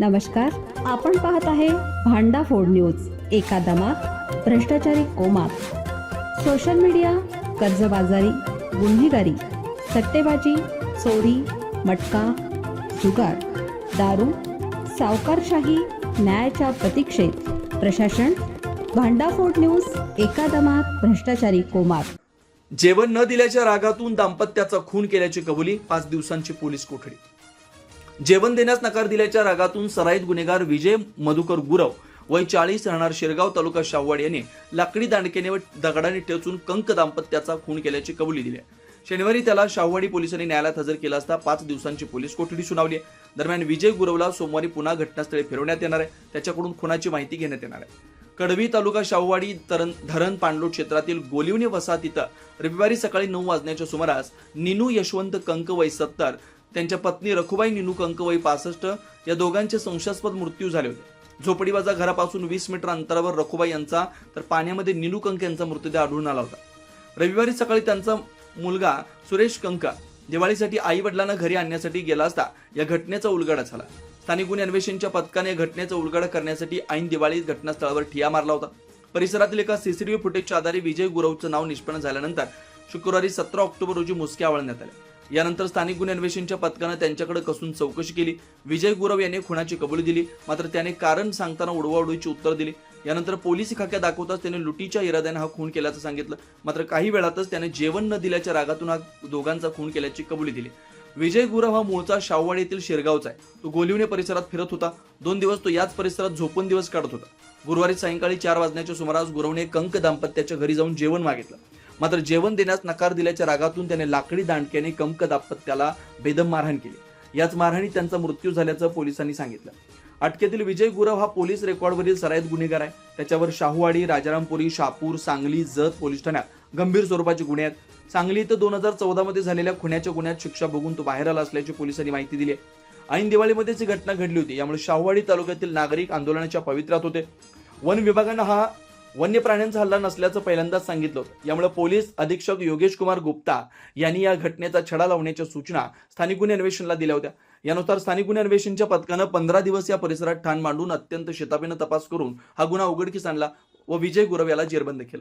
नमस्कार आपण पाहत आहे भांडा फोड न्यूज एका दमात भ्रष्टाचारी कोमात. सोशल मीडिया कर्जबाजारी गुन्हेगारी सट्टेबाजी चोरी मटका जुगार दारू सावकारशाही न्यायाच्या प्रतीक्षेत. प्रशासन भांडाफोड न्यूज एका दमात भ्रष्टाचारी कोमात. जेवण न दिल्याच्या रागातून दाम्पत्याचा खून केल्याची कबुली पाच दिवसांची पोलीस कोठडी. जेवण देण्यास नकार दिल्याच्या रागातून सराईत गुन्हेगार विजय मधुकर गुरव वय चाळीस राहणार शिरगाव तालुका शाहवाड यांनी लाकडी दांडकेने व दगडाने टेचून कंक दाम्पत्याचा खून केल्याची कबुली दिली आहे. शनिवारी त्याला शाहवाडी पोलिसांनी न्यायालयात हजर केला असता पाच दिवसांची पोलीस कोठडी सुनावली आहे. दरम्यान विजय गुरवला सोमवारी पुन्हा घटनास्थळी फिरवण्यात येणार आहे त्याच्याकडून खुनाची माहिती घेण्यात येणार आहे कडवी तालुका शाहूवाडी तरण धरण पाणलोट क्षेत्रातील गोलिवणी वसाहत इथं रविवारी सकाळी नऊ वाजण्याच्या सुमारास निनू यशवंत कंक वय सत्तर त्यांच्या पत्नी रखुबाई निनू कंक वय पासष्ट या दोघांचे संशयास्पद मृत्यू झाले होते. झोपडीबाजा घरापासून वीस मीटर अंतरावर रखुबाई यांचा तर पाण्यामध्ये निनू कंक यांचा मृतदेह आढळून आला होता. रविवारी सकाळी त्यांचा मुलगा सुरेश कंका दिवाळीसाठी आई वडिलांना घरी आणण्यासाठी गेला असता या घटनेचा उलगडा झाला. स्थानिक गुन्हे अन्वेषणच्या पथकाने घटनेचा उलगड करण्यासाठी ऐन दिवाळीत घटनास्थळावर ठिया मारला होता. परिसरातील एका सीसीटीव्ही फुटेजच्या आधारे विजय गुरवचं नाव निष्पन्न झाल्यानंतर शुक्रवारी सतरा ऑक्टोबर रोजी मुसक्या आवळण्यात आल्या. यानंतर स्थानिक गुन्हे अन्वेषणच्या पथकानं त्यांच्याकडे कसून चौकशी केली. विजय गुरव यांनी खुनाची कबुली दिली मात्र त्याने कारण सांगताना उडवाउडवीची उत्तर दिली. यानंतर पोलीस खाक्या दाखवताच त्याने लुटीच्या इराद्याने हा खून केल्याचं सांगितलं. मात्र काही वेळातच त्याने जेवण न दिल्याच्या रागातून हा दोघांचा खून केल्याची कबुली दिली. विजय गुरव हा मूळचा शाहवाडी येथील शिरगावचा आहे. तो गोलिवणे परिसरात फिरत होता. दोन दिवस तो याच परिसरात झोपून दिवस काढत होता. गुरुवारी सायंकाळी चार वाजण्याच्या सुमारास गुरवने कंक दाम्पत्याच्या घरी जाऊन जेवण मागितलं. मात्र जेवण देण्यास नकार दिल्याच्या रागातून त्याने लाकडी दांडक्याने कंक दाम्पत्याला बेदम मारहाण केली. याच मारहाणीत त्यांचा मृत्यू झाल्याचं पोलिसांनी सांगितलं. अटकेतील विजय गुरव हा पोलीस रेकॉर्डवरील सराईत गुन्हेगार आहे. त्याच्यावर शाहूवाडी राजारामपुरी शापूर सांगली जत पोलीस ठाण्यात गंभीर स्वरूपाचे गुन्हे आहेत. सांगली इथं दोन हजार चौदामध्ये झालेल्या खुन्याच्या गुन्ह्यात शिक्षा बघून तो बाहेर आला असल्याची पोलिसांनी माहिती दिली आहे. ऐन दिवाळीमध्येच ही घटना घडली होती. यामुळे शाहूवाडी तालुक्यातील नागरिक आंदोलनाच्या पवित्र्यात होते. वन विभागानं हा वन्य प्राण्यांचा हल्ला नसल्याचं पहिल्यांदाच सांगितलं होतं. यामुळे पोलीस अधीक्षक योगेश कुमार गुप्ता यांनी या घटनेचा छडा लावण्याच्या सूचना स्थानिक गुन्हे अन्वेषणला दिल्या होत्या. यानुसार स्थानिक गुन्हे अन्वेषणच्या पथकानं पंधरा दिवस या परिसरात ठाण मांडून अत्यंत शेतापीनं तपास करून हा गुन्हा उघडकीस आणला व विजय गुरव याला जेरबंद केलं.